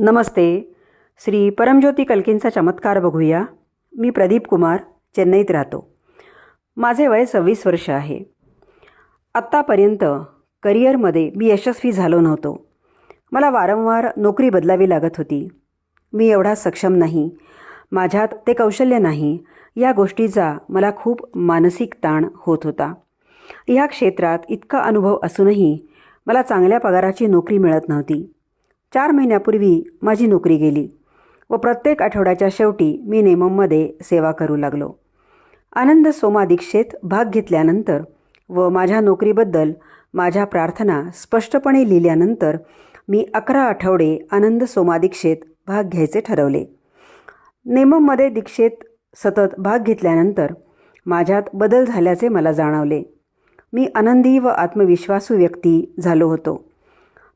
नमस्ते. श्री परमज्योती कल्कींचा चमत्कार बघूया. मी प्रदीप कुमार चेन्नईत राहतो. माझे वय सव्वीस वर्ष आहे. आत्तापर्यंत करिअरमध्ये मी यशस्वी झालो नव्हतो. मला वारंवार नोकरी बदलावी लागत होती. मी एवढा सक्षम नाही. माझ्यात ते कौशल्य नाही. या गोष्टीचा मला खूप मानसिक ताण होत होता. ह्या क्षेत्रात इतका अनुभव असूनही मला चांगल्या पगाराची नोकरी मिळत नव्हती. चार महिन्यापूर्वी माझी नोकरी गेली व प्रत्येक आठवड्याच्या शेवटी मी नेमममध्ये सेवा करू लागलो. आनंद सोमा दीक्षेत भाग घेतल्यानंतर व माझ्या नोकरीबद्दल माझ्या प्रार्थना स्पष्टपणे लिहिल्यानंतर मी अकरा आठवडे आनंद सोमा दीक्षेत भाग घ्यायचे ठरवले. नेमममध्ये दीक्षेत सतत भाग घेतल्यानंतर माझ्यात बदल झाल्याचे मला जाणवले. मी आनंदी व आत्मविश्वासू व्यक्ती झालो होतो.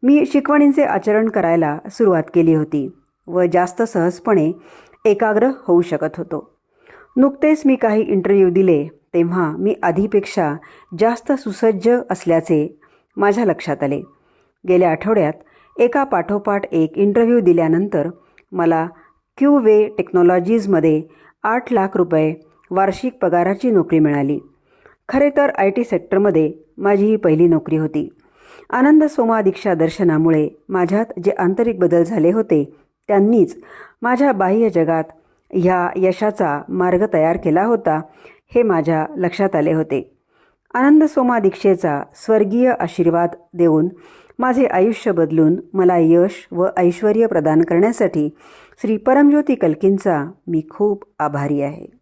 मी शिकवणींचे आचरण करायला सुरुवात केली होती व जास्त सहजपणे एकाग्र होऊ शकत होतो. नुकतेच मी काही इंटरव्ह्यू दिले तेव्हा मी आधीपेक्षा जास्त सुसज्ज असल्याचे माझ्या लक्षात आले. गेल्या आठवड्यात एका पाठोपाठ एक इंटरव्ह्यू दिल्यानंतर मला क्यू वे टेक्नॉलॉजीजमध्ये आठ लाख रुपये वार्षिक पगाराची नोकरी मिळाली. खरे तर आय टी सेक्टरमध्ये माझी ही पहिली नोकरी होती. आनंद सोमा दीक्षा दर्शनामुळे माझ्यात जे आंतरिक बदल झाले होते त्यांनीच माझ्या बाह्य जगात ह्या यशाचा मार्ग तयार केला होता हे माझ्या लक्षात आले होते. आनंद सोमा दीक्षेचा स्वर्गीय आशीर्वाद देऊन माझे आयुष्य बदलून मला यश व ऐश्वर प्रदान करण्यासाठी श्री परमज्योती कल्कींचा मी खूप आभारी आहे.